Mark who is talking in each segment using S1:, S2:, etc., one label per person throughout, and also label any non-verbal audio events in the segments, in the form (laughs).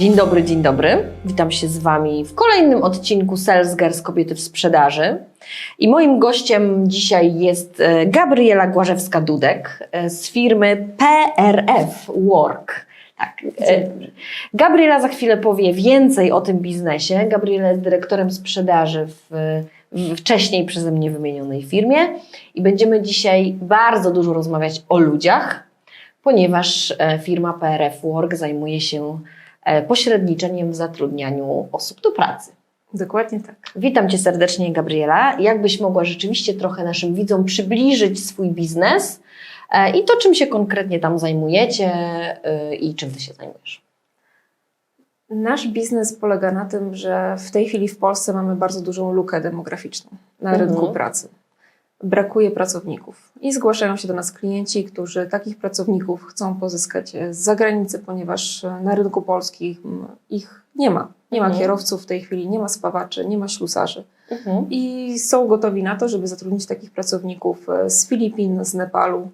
S1: Dzień dobry, dzień dobry. Witam się z Wami w kolejnym odcinku Sales Girls Kobiety w Sprzedaży. I moim gościem dzisiaj jest e, Gabriela Głażewska-Dudek e, z firmy PRF Work. Tak. e, Gabriela za chwilę powie więcej o tym biznesie. Gabriela jest dyrektorem sprzedaży w, wcześniej przeze mnie wymienionej firmie i będziemy dzisiaj bardzo dużo rozmawiać o ludziach, ponieważ firma PRF Work zajmuje się pośredniczeniem w zatrudnianiu osób do pracy.
S2: Dokładnie tak.
S1: Witam Cię serdecznie, Gabriela. Jakbyś mogła rzeczywiście trochę naszym widzom przybliżyć swój biznes e, i to, czym się konkretnie tam zajmujecie e, i czym Ty się zajmujesz?
S2: Nasz biznes polega na tym, że w tej chwili w Polsce mamy bardzo dużą lukę demograficzną na
S1: Mhm.
S2: rynku pracy. Brakuje pracowników i zgłaszają się do nas klienci, którzy takich pracowników chcą pozyskać z zagranicy, ponieważ na rynku polskim ich nie ma. Nie ma
S1: Mhm.
S2: kierowców w tej chwili, nie ma spawaczy, nie ma ślusarzy.
S1: Mhm.
S2: I są gotowi na to, żeby zatrudnić takich pracowników e, z Filipin, z Nepalu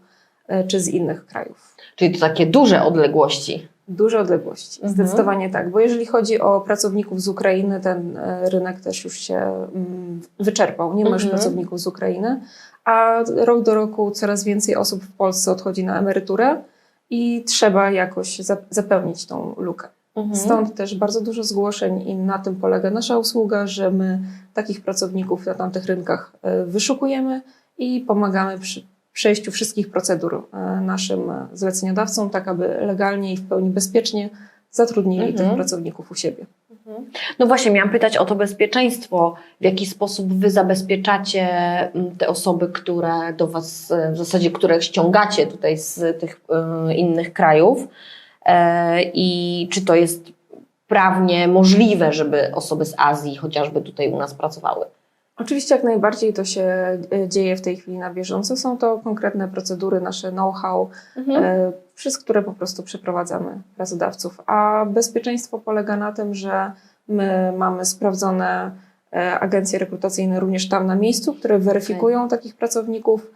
S2: e, czy z innych krajów.
S1: Czyli to takie duże odległości.
S2: Duże odległości,
S1: Mhm.
S2: zdecydowanie tak. Bo jeżeli chodzi o pracowników z Ukrainy, ten e, rynek też już się mm, wyczerpał. Nie ma już
S1: Mhm.
S2: pracowników z Ukrainy, a rok do roku coraz więcej osób w Polsce odchodzi na emeryturę i trzeba jakoś za- zapełnić tą lukę.
S1: Mhm.
S2: Stąd też bardzo dużo zgłoszeń i na tym polega nasza usługa, że my takich pracowników na tamtych rynkach e, wyszukujemy i pomagamy przy przejściu wszystkich procedur e, naszym zleceniodawcom, tak aby legalnie i w pełni bezpiecznie zatrudnili
S1: Mhm.
S2: tych pracowników u siebie.
S1: No właśnie, miałam pytać o to bezpieczeństwo. W jaki sposób Wy zabezpieczacie te osoby, które do Was, e, w zasadzie, które ściągacie tutaj z tych e, innych krajów? I czy to jest prawnie możliwe, żeby osoby z Azji chociażby tutaj u nas pracowały?
S2: Oczywiście jak najbardziej to się e, dzieje w tej chwili na bieżąco. Są to konkretne procedury, nasze know-how, e, przez które po prostu przeprowadzamy pracodawców. A bezpieczeństwo polega na tym, że my mamy sprawdzone e, agencje rekrutacyjne również tam na miejscu, które weryfikują takich pracowników.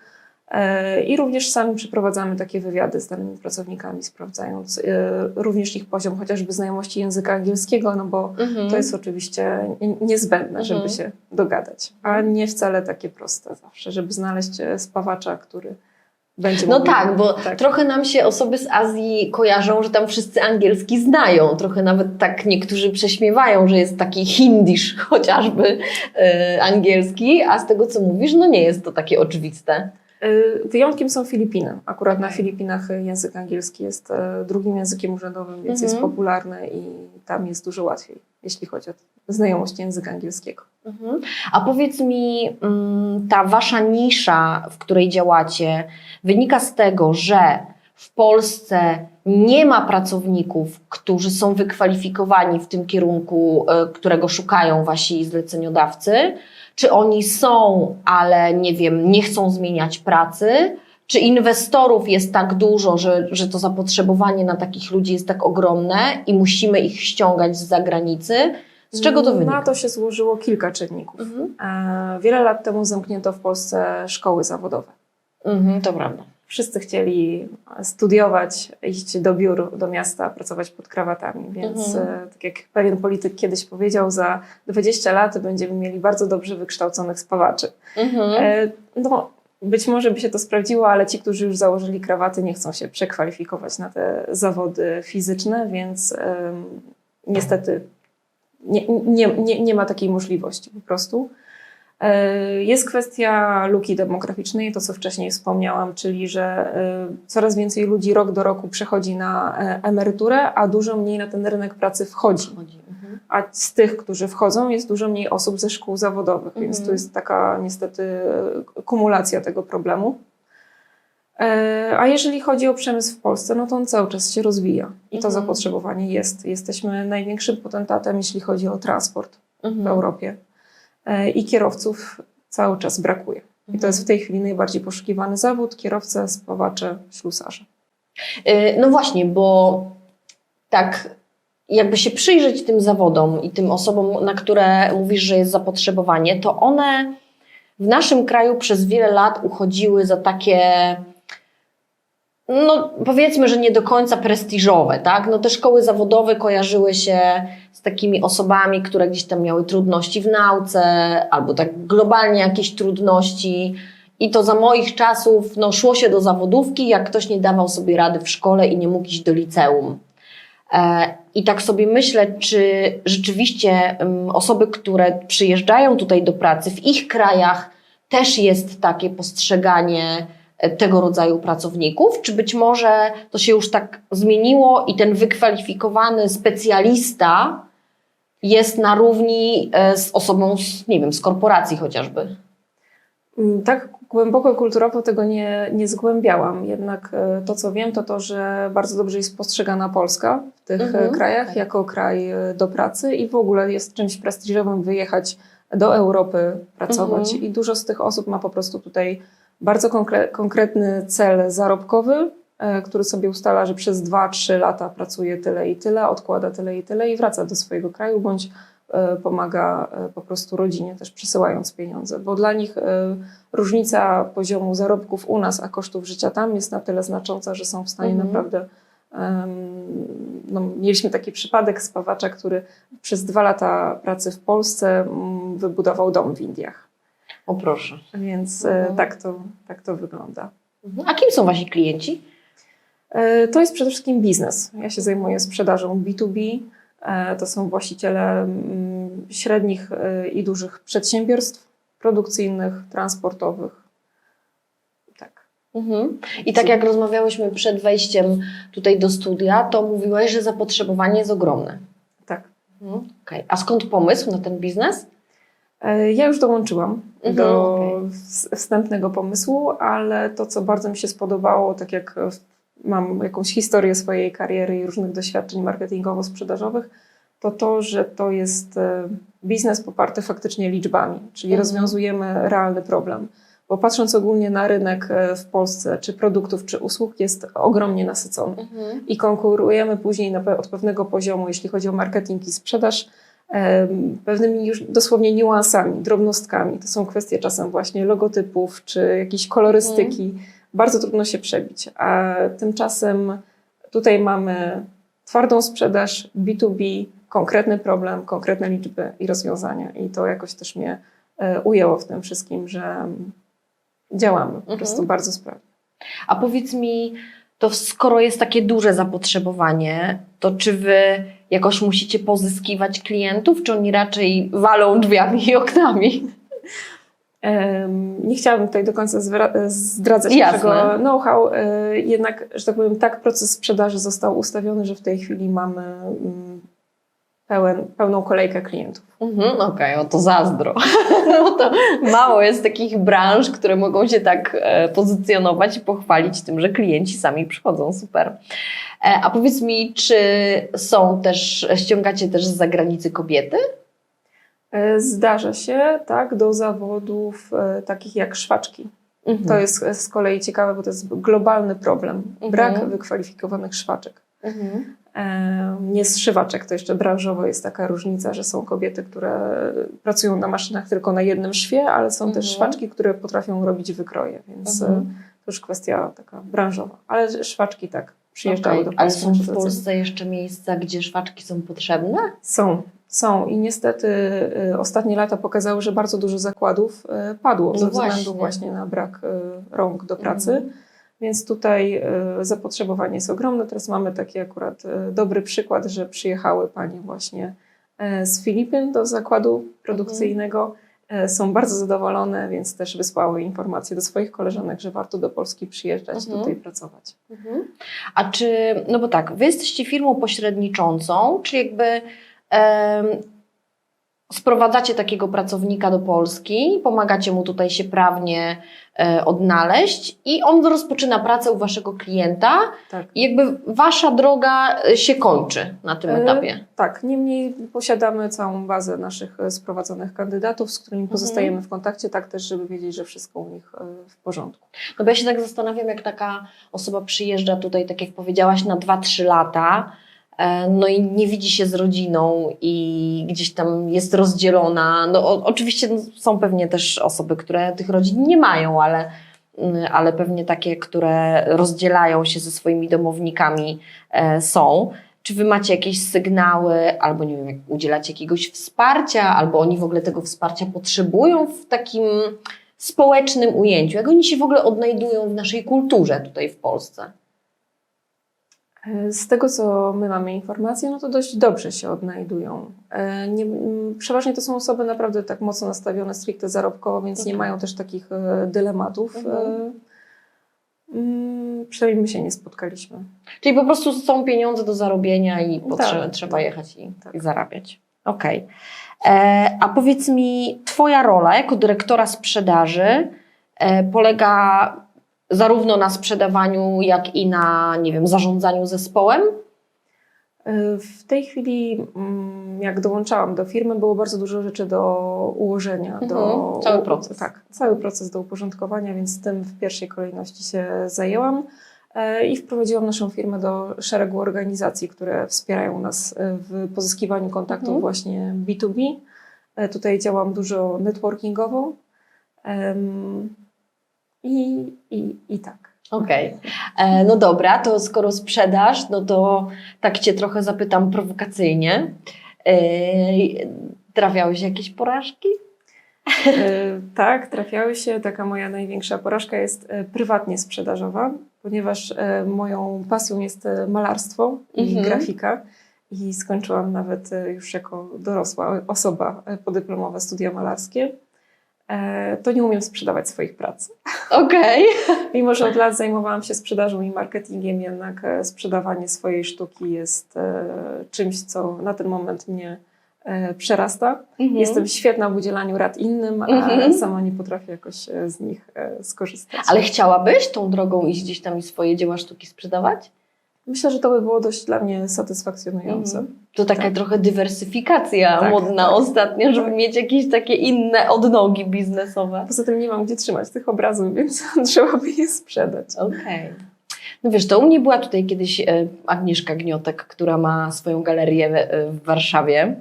S2: E, I również sami przeprowadzamy takie wywiady z danymi pracownikami, sprawdzając e, również ich poziom chociażby znajomości języka angielskiego, no bo
S1: Mhm.
S2: to jest oczywiście nie- niezbędne, żeby
S1: Mhm.
S2: się dogadać, a nie wcale takie proste zawsze, żeby znaleźć e, spawacza, który będzie
S1: No tak, bo
S2: tak.
S1: trochę nam się osoby z Azji kojarzą, że tam wszyscy angielski znają. Trochę nawet tak niektórzy prześmiewają, że jest taki hindisz chociażby e, angielski, a z tego co mówisz, no nie jest to takie oczywiste.
S2: Y, Wyjątkiem są Filipiny. Akurat na
S1: Okej.
S2: Filipinach język angielski jest e, drugim językiem urzędowym, więc
S1: Mhm.
S2: jest popularny i tam jest dużo łatwiej, jeśli chodzi o znajomość języka angielskiego.
S1: Mhm. A powiedz mi, mm, ta wasza nisza, w której działacie, wynika z tego, że w Polsce nie ma pracowników, którzy są wykwalifikowani w tym kierunku, e, którego szukają wasi zleceniodawcy? Czy oni są, ale nie wiem, nie chcą zmieniać pracy? Czy inwestorów jest tak dużo, że, że to zapotrzebowanie na takich ludzi jest tak ogromne i musimy ich ściągać z zagranicy? Z czego to wynika?
S2: Na to się złożyło kilka czynników.
S1: Mhm.
S2: E, Wiele lat temu zamknięto w Polsce szkoły zawodowe.
S1: Mhm, to prawda.
S2: Wszyscy chcieli studiować, iść do biur, do miasta, pracować pod krawatami, więc
S1: Mhm.
S2: e, tak jak pewien polityk kiedyś powiedział, za 20 lat będziemy mieli bardzo dobrze wykształconych spawaczy.
S1: Mhm.
S2: E, No, być może by się to sprawdziło, ale ci, którzy już założyli krawaty, nie chcą się przekwalifikować na te zawody fizyczne, więc em, niestety nie, nie, nie, nie ma takiej możliwości po prostu. E, Jest kwestia luki demograficznej, to co wcześniej wspomniałam, czyli że e, coraz więcej ludzi rok do roku przechodzi na e, emeryturę, a dużo mniej na ten rynek pracy wchodzi.
S1: Mhm.
S2: A z tych, którzy wchodzą, jest dużo mniej osób ze szkół zawodowych, więc
S1: Mhm.
S2: tu jest taka niestety kumulacja tego problemu. A jeżeli chodzi o przemysł w Polsce, no to on cały czas się rozwija i to
S1: Mhm.
S2: zapotrzebowanie jest. Jesteśmy największym potentatem, jeśli chodzi o transport w. Europie i kierowców cały czas brakuje. I to jest w tej chwili najbardziej poszukiwany zawód kierowca, spawacze, ślusarze.
S1: Y, No właśnie, bo tak jakby się przyjrzeć tym zawodom i tym osobom, na które mówisz, że jest zapotrzebowanie, to one w naszym kraju przez wiele lat uchodziły za takie no powiedzmy, że nie do końca prestiżowe, tak? No te szkoły zawodowe kojarzyły się z takimi osobami, które gdzieś tam miały trudności w nauce, albo tak globalnie jakieś trudności. I to za moich czasów no, szło się do zawodówki, jak ktoś nie dawał sobie rady w szkole i nie mógł iść do liceum. E, I tak sobie myślę, czy rzeczywiście mm, osoby, które przyjeżdżają tutaj do pracy, w ich krajach też jest takie postrzeganie e, tego rodzaju pracowników, czy być może to się już tak zmieniło i ten wykwalifikowany specjalista jest na równi e, z osobą, z, nie wiem, z korporacji chociażby?
S2: Mm, Tak głęboko kulturowo tego nie, nie zgłębiałam, jednak e, to, co wiem, to to, że bardzo dobrze jest postrzegana Polska w tych
S1: Mhm,
S2: mhm, krajach
S1: tak.
S2: jako kraj e, do pracy i w ogóle jest czymś prestiżowym wyjechać do Europy pracować.
S1: Mhm.
S2: I dużo z tych osób ma po prostu tutaj bardzo konkre- konkretny cel zarobkowy, e, który sobie ustala, że przez 2-3 lata pracuje tyle i tyle, odkłada tyle i tyle i wraca do swojego kraju, bądź e, pomaga e, po prostu rodzinie też przesyłając pieniądze, bo dla nich e, różnica poziomu zarobków u nas, a kosztów życia tam jest na tyle znacząca, że są w stanie
S1: Mhm.
S2: naprawdę. no, mieliśmy taki przypadek spawacza, który przez dwa lata pracy w Polsce mm, wybudował dom w Indiach.
S1: O proszę.
S2: Więc
S1: Mhm.
S2: e, tak, to, tak to wygląda.
S1: A kim są wasi klienci?
S2: E, To jest przede wszystkim biznes. Ja się zajmuję sprzedażą B2B. E, To są właściciele mm, średnich e, i dużych przedsiębiorstw produkcyjnych, transportowych. Tak.
S1: Mhm. I tak jak rozmawiałyśmy przed wejściem tutaj do studia, to mówiłaś, że zapotrzebowanie jest ogromne.
S2: tak.
S1: Mhm. Okay. A skąd pomysł na ten biznes?
S2: Ja już dołączyłam
S1: Mhm,
S2: do ws- wstępnego pomysłu, ale to, co bardzo mi się spodobało, tak jak w- mam jakąś historię swojej kariery i różnych doświadczeń marketingowo-sprzedażowych, to to, że to jest e, biznes poparty faktycznie liczbami, czyli
S1: Mhm.
S2: rozwiązujemy realny problem. Bo patrząc ogólnie na rynek e, w Polsce, czy produktów, czy usług, jest ogromnie nasycony i konkurujemy później na, od pewnego poziomu, jeśli chodzi o marketing i sprzedaż, em, pewnymi już dosłownie niuansami, drobnostkami. To są kwestie czasem właśnie logotypów czy jakiejś kolorystyki. Bardzo trudno się przebić. A tymczasem tutaj mamy twardą sprzedaż, B2B, konkretny problem, konkretne liczby i rozwiązania. I to jakoś też mnie e, ujęło w tym wszystkim, że działamy po
S1: Mhm.
S2: prostu bardzo sprawnie.
S1: A powiedz mi, to skoro jest takie duże zapotrzebowanie, to czy wy jakoś musicie pozyskiwać klientów, czy oni raczej walą drzwiami i oknami?
S2: Nie chciałabym tutaj do końca zdradzać naszego know-how, e, jednak, że tak powiem, tak proces sprzedaży został ustawiony, że w tej chwili mamy mm, pełen, pełną kolejkę klientów.
S1: Mhm, Okej, o to zazdro. (laughs) no to mało jest takich branż, które mogą się tak e, pozycjonować i pochwalić tym, że klienci sami przychodzą. Super. E, a powiedz mi, czy są też, ściągacie też z zagranicy kobiety?
S2: E, Zdarza się, tak, do zawodów e, takich jak szwaczki.
S1: Mhm.
S2: To jest e, z kolei ciekawe, bo to jest globalny problem.
S1: Mhm.
S2: Brak wykwalifikowanych szwaczek.
S1: Mhm.
S2: Nie zszywaczek, to jeszcze branżowo jest taka różnica, że są kobiety, które pracują na maszynach tylko na jednym szwie, ale są też
S1: Mhm.
S2: szwaczki, które potrafią robić wykroje, więc
S1: Mhm.
S2: to już kwestia taka branżowa. Ale szwaczki tak przyjeżdżały
S1: Okej,
S2: do
S1: Ale
S2: Polski.
S1: są w. Polsce jeszcze miejsca, gdzie szwaczki są potrzebne?
S2: Są, są i niestety y, ostatnie lata pokazały, że bardzo dużo zakładów y, padło
S1: No
S2: ze
S1: właśnie.
S2: względu właśnie na brak y, rąk do pracy.
S1: Mhm.
S2: Więc tutaj zapotrzebowanie jest ogromne. Teraz mamy taki akurat dobry przykład, że przyjechały panie właśnie z Filipin do zakładu produkcyjnego. Y, Są bardzo zadowolone, więc też wysłały informacje do swoich koleżanek, że warto do Polski przyjeżdżać,
S1: Mhm.
S2: tutaj pracować.
S1: A czy, no bo tak, wy jesteście firmą pośredniczącą, czy jakby sprowadzacie takiego pracownika do Polski, pomagacie mu tutaj się prawnie e, odnaleźć i on rozpoczyna pracę u waszego klienta
S2: Tak.
S1: i jakby wasza droga e, się kończy na tym
S2: E,
S1: etapie.
S2: Tak, niemniej posiadamy całą bazę naszych sprowadzonych kandydatów, z którymi
S1: Mhm.
S2: pozostajemy w kontakcie, tak też, żeby wiedzieć, że wszystko u nich w porządku.
S1: No bo ja się tak zastanawiam, jak taka osoba przyjeżdża tutaj, tak jak powiedziałaś, na 2-3 lata, no i nie widzi się z rodziną i gdzieś tam jest rozdzielona. No o, oczywiście no, są pewnie też osoby, które tych rodzin nie mają, ale mm, ale pewnie takie, które rozdzielają się ze swoimi domownikami e, są. Czy wy macie jakieś sygnały, albo nie wiem, jak udzielać jakiegoś wsparcia, albo oni w ogóle tego wsparcia potrzebują w takim społecznym ujęciu? Jak oni się w ogóle odnajdują w naszej kulturze tutaj w Polsce?
S2: E, Z tego, co my mamy informacje, no to dość dobrze się odnajdują. E, Nie, przeważnie to są osoby naprawdę tak mocno nastawione stricte zarobkowo, więc nie
S1: Mhm.
S2: mają też takich e, dylematów.
S1: Mhm.
S2: Mm, Przynajmniej my się nie spotkaliśmy.
S1: Czyli po prostu są pieniądze do zarobienia i
S2: Tak,
S1: trzeba
S2: tak,
S1: jechać i,
S2: tak.
S1: i zarabiać. Okej. E, A powiedz mi, Twoja rola jako dyrektora sprzedaży e, polega zarówno na sprzedawaniu, jak i na, nie wiem, zarządzaniu zespołem?
S2: E, W tej chwili, mm, jak dołączałam do firmy, było bardzo dużo rzeczy do ułożenia. Do,
S1: Mhm, cały proces.
S2: Tak, cały proces do uporządkowania, więc tym w pierwszej kolejności się zajęłam e, i wprowadziłam naszą firmę do szeregu organizacji, które wspierają nas e, w pozyskiwaniu kontaktów
S1: Mhm.
S2: właśnie B2B. E, Tutaj działam dużo networkingowo i, i, i tak.
S1: Okej. E, No dobra, to skoro sprzedaż, no to tak Cię trochę zapytam prowokacyjnie. E, Trafiałeś jakieś porażki?
S2: E, Tak, trafiały się. Taka moja największa porażka jest prywatnie sprzedażowa, ponieważ moją pasją jest malarstwo i
S1: Mhm.
S2: grafika. I skończyłam nawet już jako dorosła osoba podyplomowe studia malarskie. E, To nie umiem sprzedawać swoich prac.
S1: Okej. (laughs)
S2: Mimo, że od lat zajmowałam się sprzedażą i marketingiem, jednak e, sprzedawanie swojej sztuki jest e, czymś, co na ten moment mnie przerasta.
S1: Mhm.
S2: Jestem świetna w udzielaniu rad innym, a
S1: Mhm.
S2: sama nie potrafię jakoś z nich skorzystać.
S1: Ale chciałabyś tą drogą iść gdzieś tam i swoje dzieła sztuki sprzedawać?
S2: Myślę, że to by było dość dla mnie satysfakcjonujące.
S1: Mhm. To taka
S2: Tak.
S1: trochę dywersyfikacja
S2: Tak,
S1: modna
S2: tak,
S1: ostatnio, żeby
S2: tak.
S1: mieć jakieś takie inne odnogi biznesowe.
S2: Poza tym nie mam gdzie trzymać tych obrazów, (laughs) więc trzeba by je sprzedać.
S1: Okej. No wiesz, to u mnie była tutaj kiedyś e, Agnieszka Gniotek, która ma swoją galerię e, w Warszawie.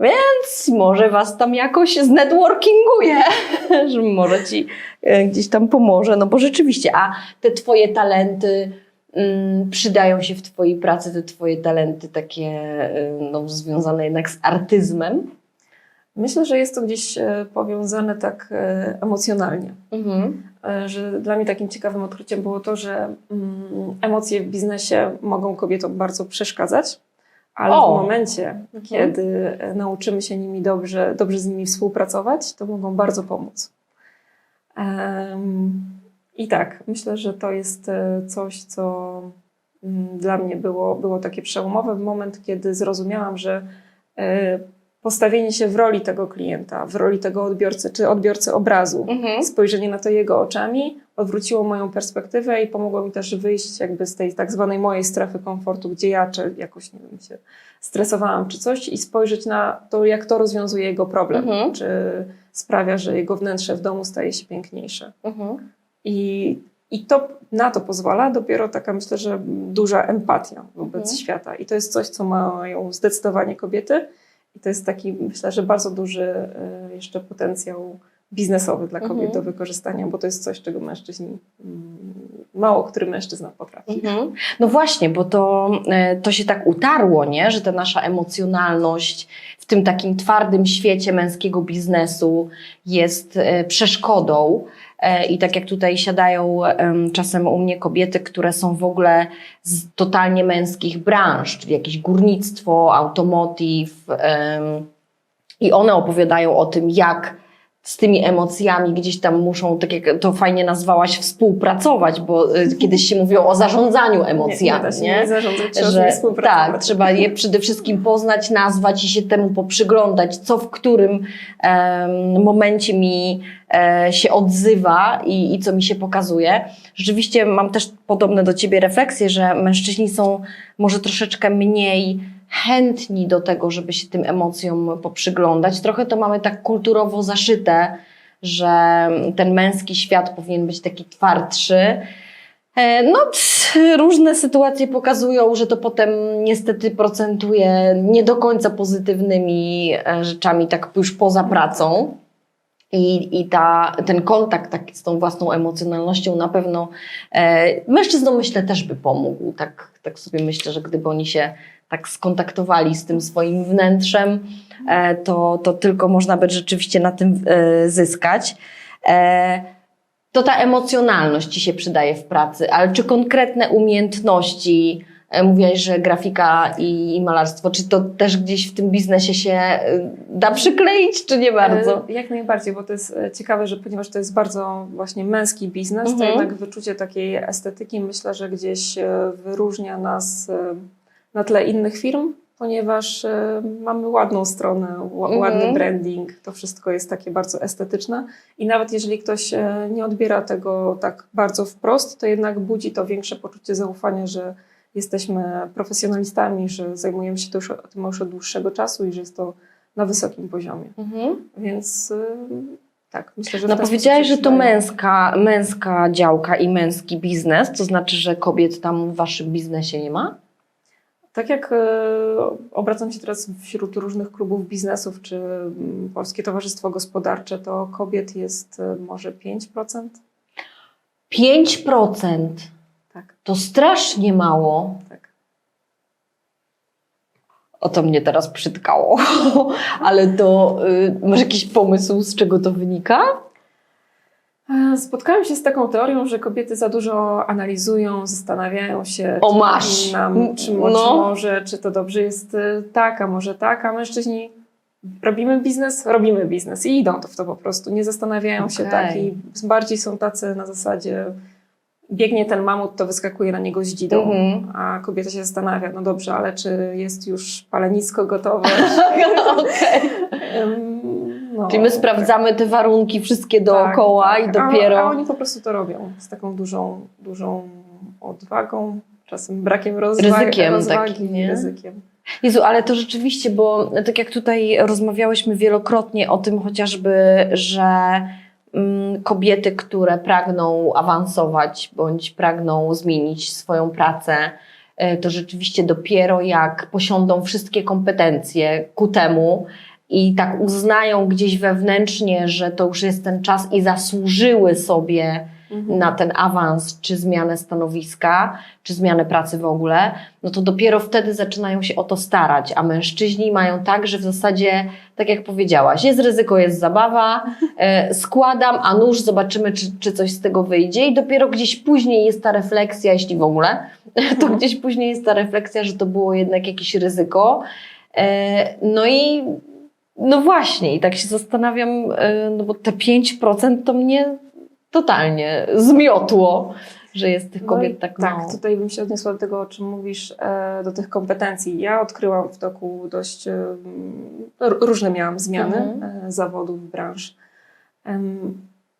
S1: Więc może was tam jakoś znetworkinguje, (laughs) że może ci e, gdzieś tam pomoże. No bo rzeczywiście, a te twoje talenty mm, przydają się w twojej pracy, te twoje talenty takie e, no, związane jednak z artyzmem.
S2: Myślę, że jest to gdzieś e, powiązane tak e, emocjonalnie.
S1: Mhm.
S2: E, Że dla mnie takim ciekawym odkryciem było to, że mm, emocje w biznesie mogą kobietom bardzo przeszkadzać, ale
S1: O!
S2: w momencie, kiedy e, nauczymy się nimi dobrze, dobrze z nimi współpracować, to mogą bardzo pomóc. I tak, myślę, że to jest e, coś, co mm, dla mnie było, było takie przełomowe w moment, kiedy zrozumiałam, że e, postawienie się w roli tego klienta, w roli tego odbiorcy, czy odbiorcy obrazu,
S1: Mhm.
S2: spojrzenie na to jego oczami odwróciło moją perspektywę i pomogło mi też wyjść jakby z tej tak zwanej mojej strefy komfortu, gdzie ja czy jakoś, nie wiem, się stresowałam czy coś i spojrzeć na to, jak to rozwiązuje jego problem,
S1: Mhm.
S2: czy sprawia, że jego wnętrze w domu staje się piękniejsze.
S1: Mhm.
S2: I, i to na to pozwala dopiero taka, myślę, że duża empatia wobec
S1: Mhm.
S2: świata. I to jest coś, co mają zdecydowanie kobiety. I to jest taki, myślę, że bardzo duży e, jeszcze potencjał biznesowy dla kobiet
S1: Mhm.
S2: do wykorzystania, bo to jest coś, czego mężczyźni, mm, mało który mężczyzna potrafi.
S1: Mhm. No właśnie, bo to, e, to się tak utarło, nie? że ta nasza emocjonalność w tym takim twardym świecie męskiego biznesu jest e, przeszkodą. E, I tak jak tutaj siadają em, czasem u mnie kobiety, które są w ogóle z totalnie męskich branż, czyli jakieś górnictwo, automotive, i one opowiadają o tym, jak z tymi emocjami gdzieś tam muszą, tak jak to fajnie nazwałaś, współpracować, bo y, kiedyś się mówiło o zarządzaniu emocjami,
S2: nie
S1: nie?
S2: nie zarządzać, trzeba
S1: że
S2: współpracować.
S1: tak, trzeba je przede wszystkim poznać, nazwać i się temu poprzyglądać, co w którym em, momencie mi e, się odzywa i, i co mi się pokazuje. Rzeczywiście mam też podobne do ciebie refleksje, że mężczyźni są może troszeczkę mniej chętni do tego, żeby się tym emocjom poprzyglądać. Trochę to mamy tak kulturowo zaszyte, że ten męski świat powinien być taki twardszy. E, No, różne sytuacje pokazują, że to potem niestety procentuje nie do końca pozytywnymi e, rzeczami, tak już poza pracą. I, i ta, ten kontakt taki z tą własną emocjonalnością na pewno e, mężczyznom myślę też by pomógł. Tak, tak sobie myślę, że gdyby oni się tak skontaktowali z tym swoim wnętrzem, e, to, to tylko można by rzeczywiście na tym e, zyskać. E, to ta emocjonalność ci się przydaje w pracy, ale czy konkretne umiejętności, mówiłaś, że grafika i, malarstwo, czy to też gdzieś w tym biznesie się da przykleić, czy nie bardzo?
S2: Jak najbardziej, bo to jest ciekawe, że ponieważ to jest bardzo właśnie męski biznes,
S1: Mhm.
S2: to jednak wyczucie takiej estetyki myślę, że gdzieś wyróżnia nas na tle innych firm, ponieważ e, mamy ładną stronę,
S1: Mhm.
S2: ładny branding, to wszystko jest takie bardzo estetyczne i nawet jeżeli ktoś e, nie odbiera tego tak bardzo wprost, to jednak budzi to większe poczucie zaufania, że jesteśmy profesjonalistami, że zajmujemy się już, tym już od dłuższego czasu i że jest to na wysokim poziomie.
S1: Mhm.
S2: Więc y, tak, myślę, że.
S1: No powiedziałaś, że to męska, męska działka i męski biznes, to znaczy, że kobiet tam w waszym biznesie nie ma?
S2: Tak jak y, obracam się teraz wśród różnych klubów biznesów, czy mm, Polskie Towarzystwo Gospodarcze, to kobiet jest y, może 5%.
S1: 5%.
S2: Tak,
S1: To strasznie mało.
S2: tak.
S1: O to mnie teraz przytkało. (laughs) Ale to y, masz jakiś pomysł, z czego to wynika?
S2: E, Spotkałam się z taką teorią, że kobiety za dużo analizują, zastanawiają się,
S1: O,
S2: czy
S1: masz.
S2: powinnam, czy, mo-
S1: No.
S2: czy może, czy to dobrze jest y, tak, a może tak, a mężczyźni robimy biznes, robimy biznes i idą to w to po prostu, nie zastanawiają się
S1: Okej.
S2: tak i bardziej są tacy na zasadzie biegnie ten mamut, to wyskakuje na niego z dzidą,
S1: Mhm.
S2: a kobieta się zastanawia, no dobrze, ale czy jest już palenisko gotowe? (laughs)
S1: Okej.
S2: No,
S1: Czyli my sprawdzamy te warunki wszystkie dookoła
S2: tak,
S1: i
S2: tak.
S1: dopiero.
S2: A, a oni po prostu to robią z taką dużą, dużą odwagą, czasem brakiem rozwa-
S1: Ryzykiem
S2: rozwagi,
S1: takim, nie?
S2: ryzykiem.
S1: Jezu, ale to rzeczywiście, bo tak jak tutaj rozmawiałyśmy wielokrotnie o tym chociażby, że mm, kobiety, które pragną awansować bądź pragną zmienić swoją pracę, e, to rzeczywiście dopiero jak posiądą wszystkie kompetencje ku temu i tak uznają gdzieś wewnętrznie, że to już jest ten czas i zasłużyły sobie
S2: Mhm.
S1: na ten awans, czy zmianę stanowiska, czy zmianę pracy w ogóle, no to dopiero wtedy zaczynają się o to starać. A mężczyźni mają tak, że w zasadzie, tak jak powiedziałaś, jest ryzyko, jest zabawa, e, składam, a nóż, zobaczymy, czy, czy coś z tego wyjdzie. I dopiero gdzieś później jest ta refleksja, jeśli w ogóle, (laughs) to gdzieś później jest ta refleksja, że to było jednak jakieś ryzyko. E, no i no właśnie, i tak się zastanawiam, e, no bo te 5% to mnie totalnie zmiotło, że jest tych kobiet
S2: No
S1: tak
S2: tak,
S1: mało.
S2: tutaj bym się odniosła do tego, o czym mówisz, e, do tych kompetencji. Ja odkryłam w toku dość e, różne miałam zmiany
S1: Mhm.
S2: zawodów, branż,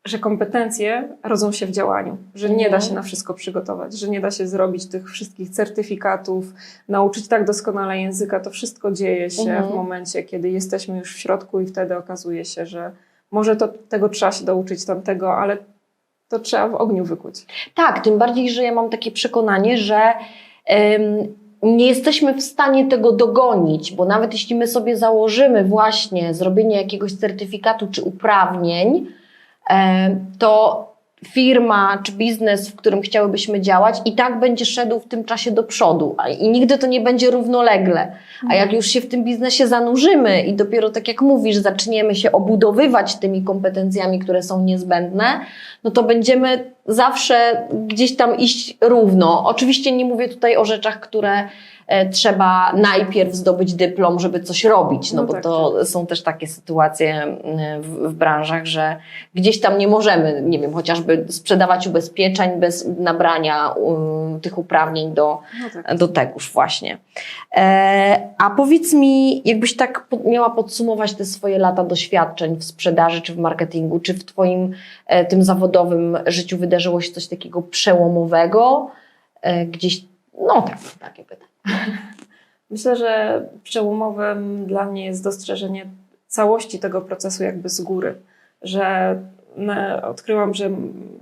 S2: że kompetencje rodzą się w działaniu, że nie da
S1: Mhm.
S2: się na wszystko przygotować, że nie da się zrobić tych wszystkich certyfikatów, nauczyć tak doskonale języka. To wszystko dzieje się
S1: Mhm.
S2: w momencie, kiedy jesteśmy już w środku i wtedy okazuje się, że może to, tego trzeba się douczyć, tamtego, ale to trzeba w ogniu wykuć.
S1: Tak, tym bardziej, że ja mam takie przekonanie, że em, nie jesteśmy w stanie tego dogonić, bo nawet jeśli my sobie założymy właśnie zrobienie jakiegoś certyfikatu czy uprawnień, to firma czy biznes, w którym chciałybyśmy działać, i tak będzie szedł w tym czasie do przodu i nigdy to nie będzie równolegle. A jak już się w tym biznesie zanurzymy i dopiero tak jak mówisz, zaczniemy się obudowywać tymi kompetencjami, które są niezbędne, no to będziemy zawsze gdzieś tam iść równo. Oczywiście nie mówię tutaj o rzeczach, które e, trzeba najpierw zdobyć dyplom, żeby coś robić, no,
S2: No
S1: bo
S2: tak,
S1: to są też takie sytuacje mm, w, w branżach, że gdzieś tam nie możemy, nie wiem, chociażby sprzedawać ubezpieczeń bez nabrania um, tych uprawnień do,
S2: No tak.
S1: do tegoż właśnie. E, a powiedz mi, jakbyś tak miała podsumować te swoje lata doświadczeń w sprzedaży czy w marketingu, czy w Twoim e, tym zawodowym życiu wydarzyło się coś takiego przełomowego? E, gdzieś, no tak, takie pytanie. (laughs)
S2: Myślę, że przełomowym dla mnie jest dostrzeżenie całości tego procesu jakby z góry, że odkryłam, że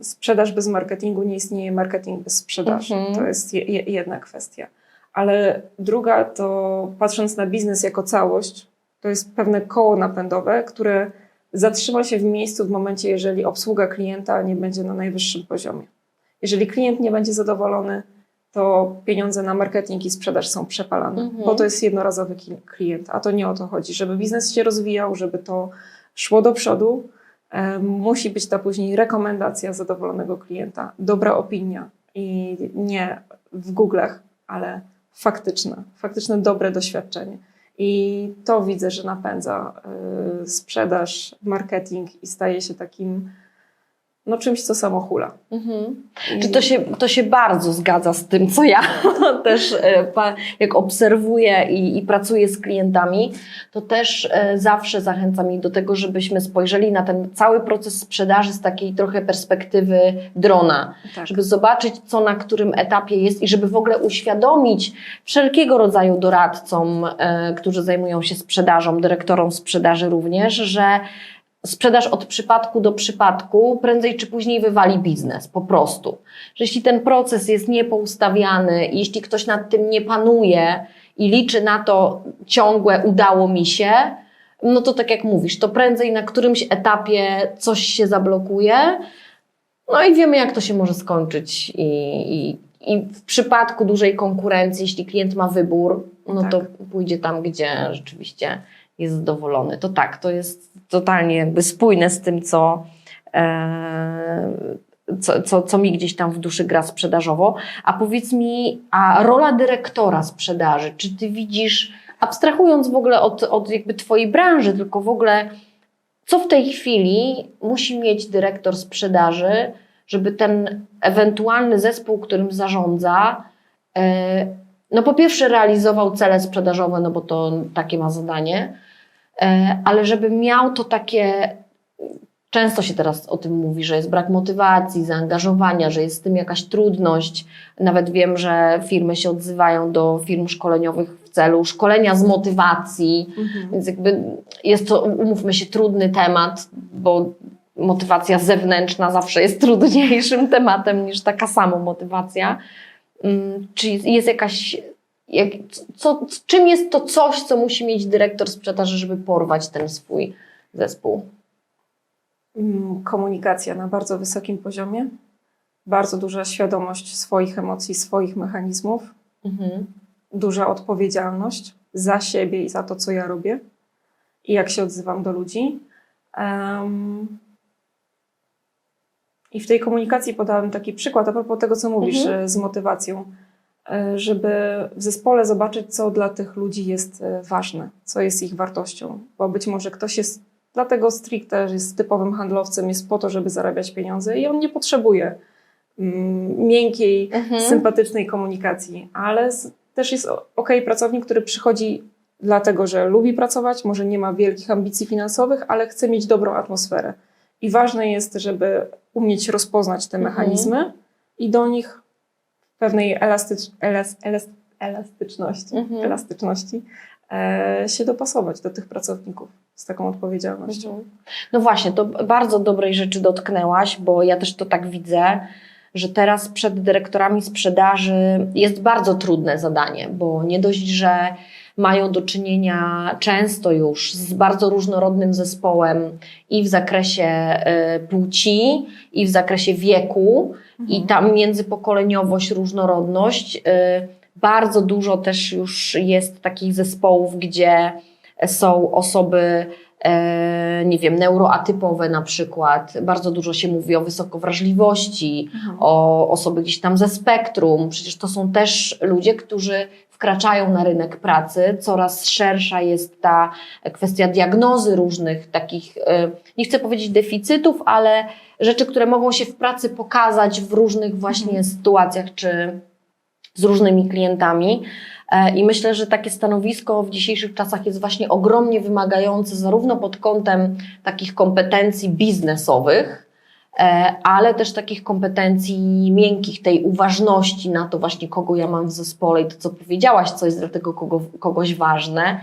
S2: sprzedaż bez marketingu nie istnieje, marketing bez sprzedaży.
S1: Mhm.
S2: To jest je, je, jedna kwestia. Ale druga to patrząc na biznes jako całość, to jest pewne koło napędowe, które zatrzyma się w miejscu w momencie, jeżeli obsługa klienta nie będzie na najwyższym poziomie. Jeżeli klient nie będzie zadowolony, to pieniądze na marketing i sprzedaż są przepalane,
S1: Mhm.
S2: bo to jest jednorazowy klient, a to nie o to chodzi. Żeby biznes się rozwijał, żeby to szło do przodu, e, musi być ta później rekomendacja zadowolonego klienta, dobra opinia i nie w Google'ach, ale faktyczne, faktyczne dobre doświadczenie. I to widzę, że napędza y, sprzedaż, marketing i staje się takim no, czymś, co samo hula.
S1: Mhm. Czy to się, to się bardzo zgadza z tym, co ja (laughs) też e, jak obserwuję i, i pracuję z klientami, to też e, zawsze zachęcam ich do tego, żebyśmy spojrzeli na ten cały proces sprzedaży z takiej trochę perspektywy drona,
S2: tak.
S1: żeby zobaczyć, co na którym etapie jest i żeby w ogóle uświadomić wszelkiego rodzaju doradcom, e, którzy zajmują się sprzedażą, dyrektorom sprzedaży również, że sprzedaż od przypadku do przypadku prędzej czy później wywali biznes, po prostu. Że jeśli ten proces jest niepoustawiany i jeśli ktoś nad tym nie panuje i liczy na to ciągłe udało mi się, no to tak jak mówisz, to prędzej na którymś etapie coś się zablokuje, no i wiemy jak to się może skończyć i, i, i w przypadku dużej konkurencji, jeśli klient ma wybór, no
S2: Tak.
S1: to pójdzie tam, gdzie rzeczywiście jest zadowolony. To tak, to jest totalnie jakby spójne z tym, co, e, co, co, co mi gdzieś tam w duszy gra sprzedażowo. A powiedz mi, a rola dyrektora sprzedaży, czy ty widzisz, abstrahując w ogóle od, od jakby twojej branży, tylko w ogóle co w tej chwili musi mieć dyrektor sprzedaży, żeby ten ewentualny zespół, którym zarządza, e, no po pierwsze realizował cele sprzedażowe, no bo to takie ma zadanie, ale żeby miał to takie, często się teraz o tym mówi, że jest brak motywacji, zaangażowania, że jest z tym jakaś trudność. Nawet wiem, że firmy się odzywają do firm szkoleniowych w celu szkolenia z motywacji,
S2: Mhm.
S1: więc jakby jest to, umówmy się, trudny temat, bo motywacja zewnętrzna zawsze jest trudniejszym tematem niż taka sama motywacja. Mm, Czy jest jakaś. Jak, co, czym jest to coś, co musi mieć dyrektor sprzedaży, żeby porwać ten swój zespół?
S2: Mm, Komunikacja na bardzo wysokim poziomie, bardzo duża świadomość swoich emocji, swoich mechanizmów,
S1: Mhm.
S2: duża odpowiedzialność za siebie i za to, co ja robię i jak się odzywam do ludzi. Em, I w tej komunikacji podałem taki przykład a propos tego, co mówisz
S1: Mhm.
S2: e, z motywacją, żeby w zespole zobaczyć, co dla tych ludzi jest e, ważne, co jest ich wartością, bo być może ktoś jest dlatego stricte, że jest typowym handlowcem, jest po to, żeby zarabiać pieniądze i on nie potrzebuje mm, miękkiej,
S1: Mhm.
S2: sympatycznej komunikacji, ale też jest ok pracownik, który przychodzi dlatego, że lubi pracować, może nie ma wielkich ambicji finansowych, ale chce mieć dobrą atmosferę. I ważne jest, żeby umieć rozpoznać te
S1: Mhm.
S2: mechanizmy i do nich pewnej elastycz, elas, elas, elastyczności,
S1: Mhm.
S2: elastyczności e, się dopasować do tych pracowników z taką odpowiedzialnością.
S1: Mhm. No właśnie, to bardzo dobrej rzeczy dotknęłaś, bo ja też to tak widzę, że teraz przed dyrektorami sprzedaży jest bardzo trudne zadanie, bo nie dość, że mają do czynienia często już z bardzo różnorodnym zespołem i w zakresie y, płci, i w zakresie wieku, i tam międzypokoleniowość, różnorodność. y, Bardzo dużo też już jest takich zespołów, gdzie są osoby, e, nie wiem, neuroatypowe na przykład. Bardzo dużo się mówi o wysokowrażliwości,
S2: Mhm.
S1: o osoby gdzieś tam ze spektrum. Przecież to są też ludzie, którzy wkraczają na rynek pracy. Coraz szersza jest ta kwestia diagnozy różnych takich, e, nie chcę powiedzieć deficytów, ale rzeczy, które mogą się w pracy pokazać w różnych właśnie
S2: Mhm.
S1: sytuacjach czy z różnymi klientami. E, I myślę, że takie stanowisko w dzisiejszych czasach jest właśnie ogromnie wymagające, zarówno pod kątem takich kompetencji biznesowych, ale też takich kompetencji miękkich, tej uważności na to właśnie, kogo ja mam w zespole i to, co powiedziałaś, co jest dla tego kogo, kogoś ważne,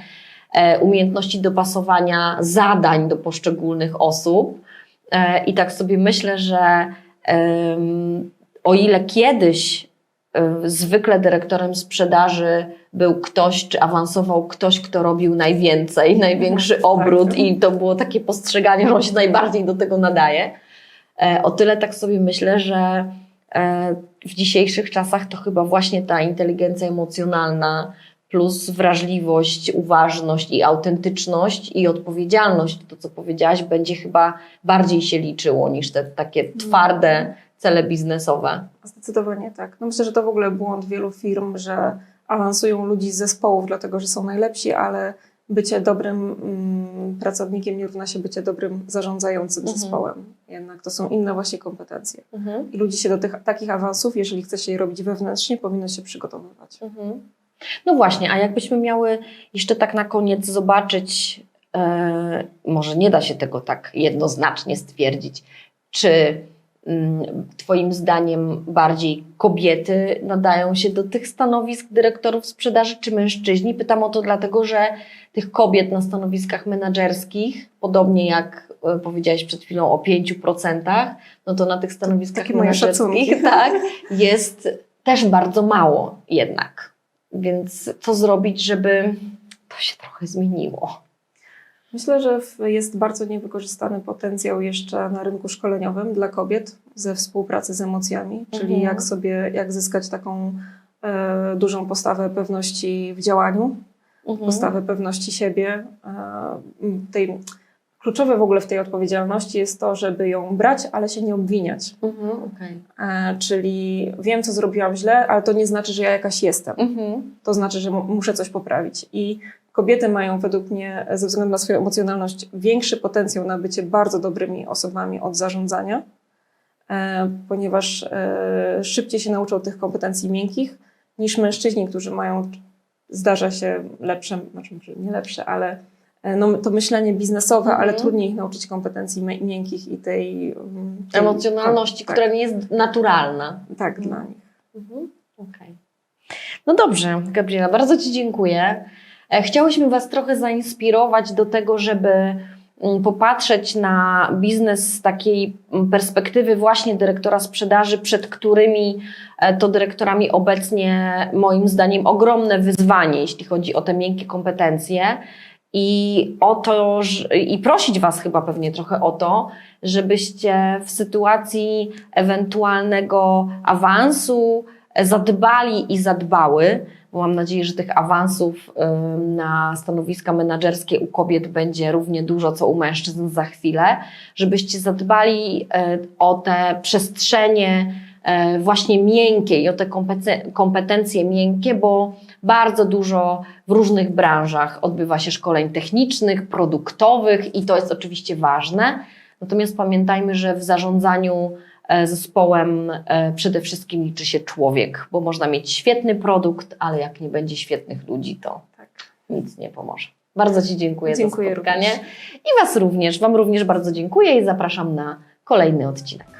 S1: e, umiejętności dopasowania zadań do poszczególnych osób. E, I tak sobie myślę, że o ile kiedyś zwykle dyrektorem sprzedaży był ktoś, czy awansował ktoś, kto robił najwięcej, największy
S2: tak.
S1: obrót i to było takie postrzeganie, że on się najbardziej do tego nadaje. E, O tyle tak sobie myślę, że e, w dzisiejszych czasach to chyba właśnie ta inteligencja emocjonalna plus wrażliwość, uważność i autentyczność i odpowiedzialność, to co powiedziałaś, będzie chyba bardziej się liczyło niż te takie twarde cele biznesowe.
S2: Zdecydowanie tak. No myślę, że to w ogóle błąd wielu firm, że awansują ludzi z zespołów, dlatego że są najlepsi, ale bycie dobrym mm, pracownikiem nie równa się bycie dobrym zarządzającym
S1: Mhm.
S2: zespołem. Jednak to są inne właśnie kompetencje. I ludzi się do tych, takich awansów, jeżeli chce się je robić wewnętrznie, powinno się przygotowywać.
S1: Mhm. No właśnie, a jakbyśmy miały jeszcze tak na koniec zobaczyć, e, może nie da się tego tak jednoznacznie stwierdzić, czy Twoim zdaniem bardziej kobiety nadają się do tych stanowisk dyrektorów sprzedaży, czy mężczyźni? Pytam o to dlatego, że tych kobiet na stanowiskach menedżerskich, podobnie jak e, powiedziałeś przed chwilą o 5%, no to na tych stanowiskach
S2: Takie
S1: menedżerskich tak, jest też bardzo mało jednak. Więc co zrobić, żeby to się trochę zmieniło?
S2: Myślę, że jest bardzo niewykorzystany potencjał jeszcze na rynku szkoleniowym dla kobiet ze współpracy z emocjami, czyli
S1: Mhm.
S2: jak sobie, jak zyskać taką e, dużą postawę pewności w działaniu,
S1: Mhm.
S2: postawę pewności siebie. E, tej, kluczowe w ogóle w tej odpowiedzialności jest to, żeby ją brać, ale się nie obwiniać.
S1: Mhm, okej.
S2: E, czyli wiem, co zrobiłam źle, ale to nie znaczy, że ja jakaś jestem.
S1: Mhm.
S2: To znaczy, że mu- muszę coś poprawić. I kobiety mają według mnie, ze względu na swoją emocjonalność, większy potencjał na bycie bardzo dobrymi osobami od zarządzania, e, ponieważ e, szybciej się nauczą tych kompetencji miękkich niż mężczyźni, którzy mają, zdarza się lepsze, znaczy może nie lepsze, ale no, to myślenie biznesowe,
S1: Mhm.
S2: ale trudniej ich nauczyć kompetencji miękkich i tej, mm, tej
S1: Emocjonalności,
S2: tak,
S1: która nie jest naturalna.
S2: tak, dla nich.
S1: Mhm. Okej. No dobrze, Gabriela, bardzo Ci dziękuję. E, Chciałyśmy Was trochę zainspirować do tego, żeby mm, popatrzeć na biznes z takiej mm, perspektywy właśnie dyrektora sprzedaży, przed którymi e, to dyrektorami obecnie moim zdaniem ogromne wyzwanie, jeśli chodzi o te miękkie kompetencje. I o to, i prosić Was chyba pewnie trochę o to, żebyście w sytuacji ewentualnego awansu e, zadbali i zadbały, bo mam nadzieję, że tych awansów na stanowiska menedżerskie u kobiet będzie równie dużo, co u mężczyzn za chwilę, żebyście zadbali e, o te przestrzenie właśnie miękkie i o te kompetencje miękkie, bo bardzo dużo w różnych branżach odbywa się szkoleń technicznych, produktowych i to jest oczywiście ważne. Natomiast pamiętajmy, że w zarządzaniu e, zespołem e, przede wszystkim liczy się człowiek, bo można mieć świetny produkt, ale jak nie będzie świetnych ludzi, to
S2: Tak.
S1: nic nie pomoże. Bardzo Ci dziękuję,
S2: Dziękuję
S1: za spotkanie
S2: również.
S1: i Was również. Wam również bardzo dziękuję i zapraszam na kolejny odcinek.